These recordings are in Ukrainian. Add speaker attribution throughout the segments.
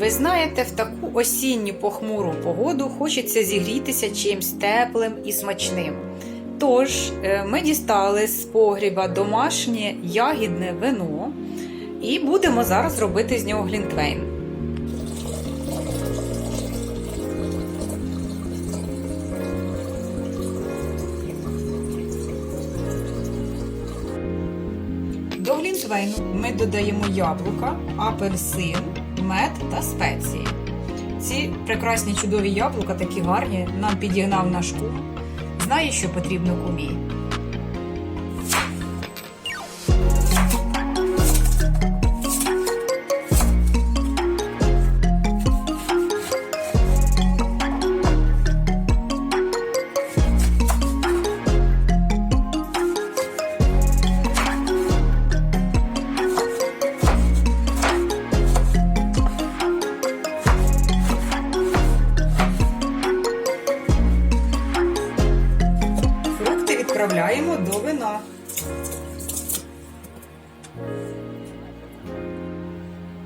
Speaker 1: Ви знаєте, в таку осінню похмуру погоду хочеться зігрітися чимсь теплим і смачним. Тож, е, ми дістали з погріба домашнє ягідне вино і будемо зараз робити з нього глінтвейн. До глінтвейну ми додаємо яблука, апельсин, мед та спеції. Ці прекрасні чудові яблука, такі гарні, нам підігнав наш кум. Знає, що потрібно кумі. Відправляємо до вина.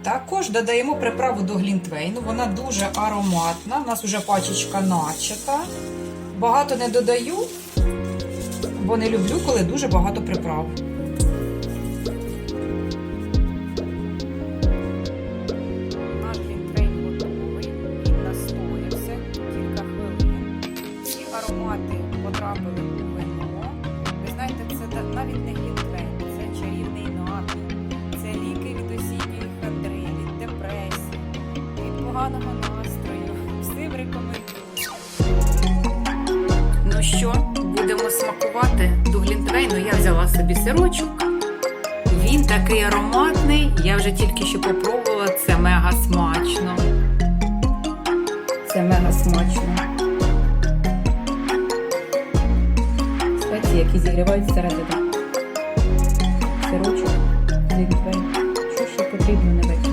Speaker 1: Також додаємо приправу до глінтвейну. Вона дуже ароматна. У нас вже пачечка начата. Багато не додаю, бо не люблю, коли дуже багато приправ. Поганого настрою. Всім рекомендую. Ну що, будемо смакувати до глінтвейну. Я взяла собі сирочок. Він такий ароматний. Я вже тільки що попробувала. Це мега смачно. Це мега смачно. Спеції, які зігрівають всередину. Сирочок, глінтвейн. Що ще потрібно?